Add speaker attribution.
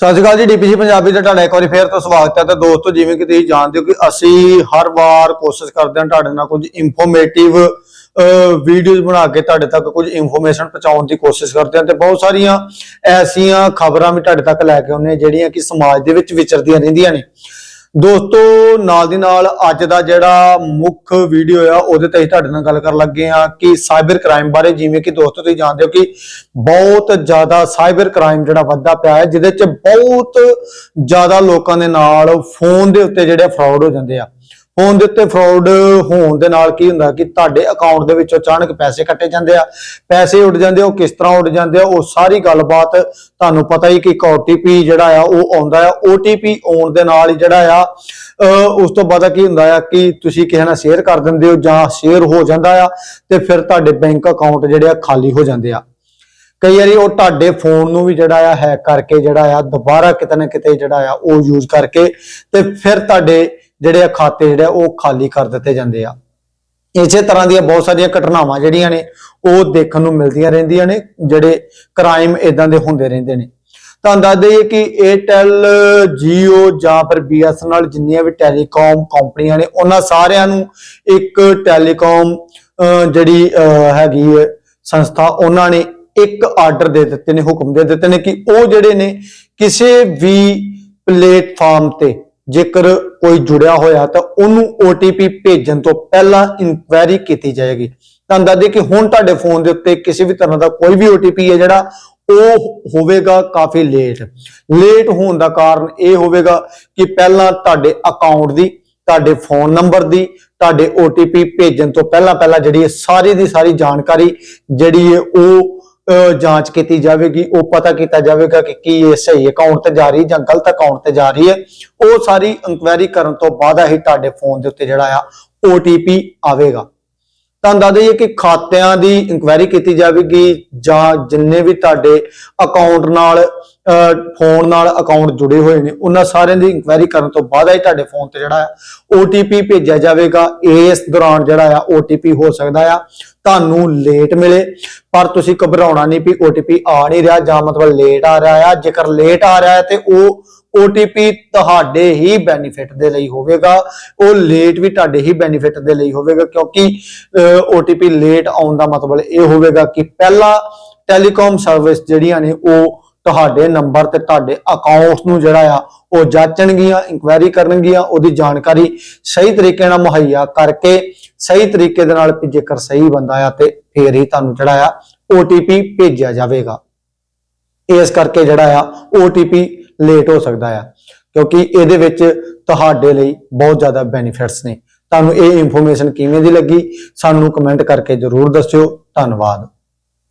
Speaker 1: ਸਤਿ ਸ਼੍ਰੀ ਅਕਾਲ ਜੀ, ਡੀਪੀਸੀ ਪੰਜਾਬੀ ਦਾ ਤੁਹਾਡਾ ਇੱਕ ਵਾਰੀ ਫੇਰ ਤੋਂ ਸਵਾਗਤ ਹੈ ਤੇ ਦੋਸਤੋ, ਜਿਵੇਂ ਕਿ ਤੁਸੀਂ ਜਾਣਦੇ ਹੋ ਕਿ ਅਸੀਂ ਹਰ ਵਾਰ ਕੋਸ਼ਿਸ਼ ਕਰਦੇ ਹਾਂ ਤੁਹਾਡੇ ਨਾਲ ਕੁਝ ਇਨਫੋਰਮੇਟਿਵ ਵੀਡੀਓਜ਼ ਬਣਾ ਕੇ ਤੁਹਾਡੇ ਤੱਕ ਕੁਝ ਇਨਫੋਰਮੇਸ਼ਨ ਪਹੁੰਚਾਉਣ ਦੀ ਕੋਸ਼ਿਸ਼ ਕਰਦੇ ਹਾਂ ਤੇ ਬਹੁਤ ਸਾਰੀਆਂ ਐਸੀਆਂ ਖਬਰਾਂ ਵੀ ਤੁਹਾਡੇ ਤੱਕ ਲੈ ਕੇ ਆਉਂਦੇ ਹਾਂ ਜਿਹੜੀਆਂ ਕਿ ਸਮਾਜ ਦੇ ਵਿੱਚ ਵਿਚਰਦੀਆਂ ਰਹਿੰਦੀਆਂ ਨੇ। ਦੋਸਤੋ, ਨਾਲ ਦੀ ਨਾਲ ਅੱਜ ਦਾ ਜਿਹੜਾ ਮੁੱਖ ਵੀਡੀਓ ਆ, ਉਹਦੇ ਤੇ ਅਸੀਂ ਤੁਹਾਡੇ ਨਾਲ ਗੱਲ ਕਰਨ ਲੱਗੇ ਆ ਕਿ ਸਾਈਬਰ ਕ੍ਰਾਈਮ ਬਾਰੇ, ਜਿਵੇਂ ਕਿ ਦੋਸਤੋ ਤੁਸੀਂ ਜਾਣਦੇ ਹੋ ਕਿ ਬਹੁਤ ਜ਼ਿਆਦਾ ਸਾਈਬਰ ਕ੍ਰਾਈਮ ਜਿਹੜਾ ਵੱਧਦਾ ਪਿਆ ਹੈ, ਜਿਹਦੇ ਚ ਬਹੁਤ ਜ਼ਿਆਦਾ ਲੋਕਾਂ ਦੇ ਨਾਲ ਫੋਨ ਦੇ ਉੱਤੇ ਜਿਹੜੇ ਫਰਾਡ ਹੋ ਜਾਂਦੇ ਆ। ਫੋਨ ਦੇ ਉੱਤੇ ਫਰਾਡ ਹੋਣ ਦੇ ਨਾਲ ਕੀ ਹੁੰਦਾ ਕਿ ਤੁਹਾਡੇ ਅਕਾਊਂਟ ਦੇ ਵਿੱਚੋਂ ਅਚਾਨਕ ਪੈਸੇ ਕੱਟੇ ਜਾਂਦੇ ਆ, ਪੈਸੇ ਉੱਡ ਜਾਂਦੇ ਉਹ ਕਿਸ ਤਰ੍ਹਾਂ ਉੱਡ ਜਾਂਦੇ ਆ, ਉਹ ਸਾਰੀ ਗੱਲਬਾਤ ਤੁਹਾਨੂੰ ਪਤਾ ਹੀ ਕਿ ਇੱਕ OTP ਜਿਹੜਾ ਆ, ਉਹ ਆਉਂਦਾ ਆ। OTP ਆਉਣ ਦੇ ਨਾਲ ਹੀ ਜਿਹੜਾ ਆ ਉਸ ਤੋਂ ਬਾਅਦ ਕੀ ਹੁੰਦਾ ਆ ਕਿ ਤੁਸੀਂ ਕਿਸੇ ਨਾਲ ਸ਼ੇਅਰ ਕਰ ਦਿੰਦੇ ਹੋ ਜਾਂ ਸ਼ੇਅਰ ਹੋ ਜਾਂਦਾ ਆ ਤੇ ਫਿਰ ਤੁਹਾਡੇ ਬੈਂਕ ਅਕਾਊਂਟ ਜਿਹੜੇ ਆ ਖਾਲੀ ਹੋ ਜਾਂਦੇ ਆ। ਕਈ ਵਾਰੀ ਉਹ ਤੁਹਾਡੇ ਫੋਨ ਨੂੰ ਵੀ ਜਿਹੜਾ ਆ ਹੈਕ ਕਰਕੇ ਜਿਹੜਾ ਆ, ਦੁਬਾਰਾ ਕਿਤੇ ਨਾ ਕਿਤੇ ਜਿਹੜਾ ਆ, ਉਹ ਯੂਜ਼ ਕਰਕੇ ਤੇ ਫਿਰ ਤੁਹਾਡੇ ਜਿਹੜੇ ਆ ਖਾਤੇ ਜਿਹੜੇ ਆ, ਉਹ ਖਾਲੀ ਕਰ ਦਿੱਤੇ ਜਾਂਦੇ ਆ। ਇਸੇ ਤਰ੍ਹਾਂ ਦੀਆਂ ਬਹੁਤ ਸਾਰੀਆਂ ਘਟਨਾਵਾਂ ਜਿਹੜੀਆਂ ਨੇ, ਉਹ ਦੇਖਣ ਨੂੰ ਮਿਲਦੀਆਂ ਰਹਿੰਦੀਆਂ ਨੇ, ਜਿਹੜੇ ਕ੍ਰਾਈਮ ਇਦਾਂ ਦੇ ਹੁੰਦੇ ਰਹਿੰਦੇ ਨੇ। ਤਾਂ ਦੱਸ ਦਈਏ ਕਿ Airtel, Jio ਜਾਂ ਫਿਰ BSNL ਜਿੰਨੀਆਂ ਵੀ ਟੈਲੀਕਾਮ ਕੰਪਨੀਆਂ ਨੇ, ਉਹਨਾਂ ਸਾਰਿਆਂ ਨੂੰ ਇੱਕ ਟੈਲੀਕਾਮ ਜਿਹੜੀ ਹੈਗੀ ਹੈ ਸੰਸਥਾ, ਉਹਨਾਂ ਨੇ ਇੱਕ ਆਰਡਰ ਦੇ ਦਿੱਤੇ ਨੇ, ਹੁਕਮ ਦੇ ਦਿੱਤੇ ਨੇ ਕਿ ਉਹ ਜਿਹੜੇ ਨੇ, ਕਿਸੇ ਵੀ ਪਲੇਟਫਾਰਮ ਤੇ ਜੇਕਰ ਕੋਈ ਜੁੜਿਆ ਹੋਇਆ ਤਾਂ ਉਹਨੂੰ OTP ਭੇਜਣ ਤੋਂ ਪਹਿਲਾਂ ਇਨਕੁਆਇਰੀ ਕੀਤੀ ਜਾਏਗੀ। ਤਾਂ ਦੱਸਦੇ ਕਿ ਹੁਣ ਤੁਹਾਡੇ ਫੋਨ ਦੇ ਉੱਤੇ ਕਿਸੇ ਵੀ ਤਰ੍ਹਾਂ ਦਾ ਕੋਈ ਵੀ OTP ਹੈ ਜਿਹੜਾ, ਉਹ ਹੋਵੇਗਾ ਕਾਫੀ ਲੇਟ ਲੇਟ ਹੋਣ ਦਾ ਕਾਰਨ ਇਹ ਹੋਵੇਗਾ ਕਿ ਪਹਿਲਾਂ ਤੁਹਾਡੇ ਅਕਾਊਂਟ ਦੀ, ਤੁਹਾਡੇ ਫੋਨ ਨੰਬਰ ਦੀ, ਤੁਹਾਡੇ OTP ਭੇਜਣ ਤੋਂ ਪਹਿਲਾਂ ਪਹਿਲਾਂ ਜਿਹੜੀ ਇਹ ਸਾਰੀ ਦੀ ਸਾਰੀ ਜਾਣਕਾਰੀ ਜਿਹੜੀ ਹੈ ਉਹ ਜਾਂਚ ਕੀਤੀ ਜਾਵੇਗੀ, ਉਹ ਪਤਾ ਕੀਤਾ ਜਾਵੇਗਾ ਕਿ ਕੀ ਇਹ ਸਹੀ ਅਕਾਊਂਟ ਤੇ ਜਾ ਰਹੀ ਜਾਂ ਗਲਤ ਅਕਾਊਂਟ ਤੇ ਜਾ ਰਹੀ ਹੈ। ਉਹ ਸਾਰੀ ਇਨਕੁਆਇਰੀ ਕਰਨ ਤੋਂ ਬਾਅਦ ਹੀ ਤੁਹਾਡੇ ਫੋਨ ਦੇ ਉੱਤੇ ਜਿਹੜਾ ਆ OTP ਆਵੇਗਾ। ਤੁਹਾਨੂੰ ਦੱਸ ਦਈਏ ਕਿ ਖਾਤਿਆਂ ਦੀ ਇਨਕੁਆਇਰੀ ਕੀਤੀ ਜਾਵੇਗੀ ਜਾਂ ਜਿੰਨੇ ਵੀ ਤੁਹਾਡੇ ਅਕਾਊਂਟ ਨਾਲ ਫੋਨ ਨਾਲ ਅਕਾਊਂਟ ਜੁੜੇ ਹੋਏ ਨੇ, ਉਹਨਾਂ ਸਾਰਿਆਂ ਦੀ ਇਨਕੁਆਇਰੀ ਕਰਨ ਤੋਂ ਬਾਅਦ ਹੀ ਤੁਹਾਡੇ ਫੋਨ ਤੇ ਜਿਹੜਾ ਹੈ OTP ਭੇਜਿਆ ਜਾਵੇਗਾ। ਇਸ ਦੌਰਾਨ ਜਿਹੜਾ ਆ OTP ਹੋ ਸਕਦਾ ਆ। ਤੁਹਾਨੂੰ ਲੇਟ ਮਿਲੇ, ਪਰ ਤੁਸੀਂ ਘਬਰਾਉਣਾ ਨਹੀਂ ਵੀ OTP ਆ ਨਹੀਂ ਰਿਹਾ ਜਾਂ ਮਤਲਬ ਲੇਟ ਆ ਰਿਹਾ ਆ। ਜੇਕਰ ਲੇਟ ਆ ਰਿਹਾ ਹੈ ਤੇ ਉਹ OTP ਤੁਹਾਡੇ ਹੀ ਬੈਨੀਫਿਟ ਦੇ ਲਈ ਹੋਵੇਗਾ। ਉਹ ਲੇਟ ਵੀ ਤੁਹਾਡੇ ਹੀ ਬੈਨੀਫਿਟ ਦੇ ਲਈ ਹੋਵੇਗਾ ਕਿਉਂਕਿ ਅਹ, OTP ਲੇਟ ਆਉਣ ਦਾ ਮਤਲਬ ਇਹ ਹੋਵੇਗਾ ਕਿ ਪਹਿਲਾਂ ਟੈਲੀਕਾਮ ਸਰਵਿਸ ਜਿਹੜੀਆਂ ਨੇ ਉਹ ਤੁਹਾਡੇ ਨੰਬਰ ਤੇ ਤੁਹਾਡੇ ਅਕਾਊਂਟਸ ਨੂੰ ਜਿਹੜਾ ਆ ਉਹ ਜਾਂਚਣਗੀਆਂ ਇਨਕੁਆਇਰੀ ਕਰਨਗੀਆਂ ਉਹਦੀ ਜਾਣਕਾਰੀ ਸਹੀ ਤਰੀਕੇ ਨਾਲ ਮੁਹੱਈਆ ਕਰਕੇ ਸਹੀ ਤਰੀਕੇ ਦੇ ਨਾਲ ਜੇਕਰ ਸਹੀ ਬੰਦਾ ਆ ਤੇ ਫੇਰ ਹੀ ਤੁਹਾਨੂੰ ਜਿਹੜਾ ਆ OTP ਭੇਜਿਆ ਜਾਵੇਗਾ। ਇਸ ਕਰਕੇ ਜਿਹੜਾ ਆ OTP ਲੇਟ ਹੋ ਸਕਦਾ ਆ। ਕਿਉਂਕਿ ਇਹਦੇ ਵਿੱਚ ਤੁਹਾਡੇ ਲਈ ਬਹੁਤ ਜ਼ਿਆਦਾ ਬੈਨੀਫਿਟਸ ਨੇ। ਤੁਹਾਨੂੰ ਇਹ ਇਨਫੋਰਮੇਸ਼ਨ ਕਿਵੇਂ ਦੀ ਲੱਗੀ, ਸਾਨੂੰ ਕਮੈਂਟ ਕਰਕੇ ਜਰੂਰ ਦੱਸਿਓ। ਧੰਨਵਾਦ।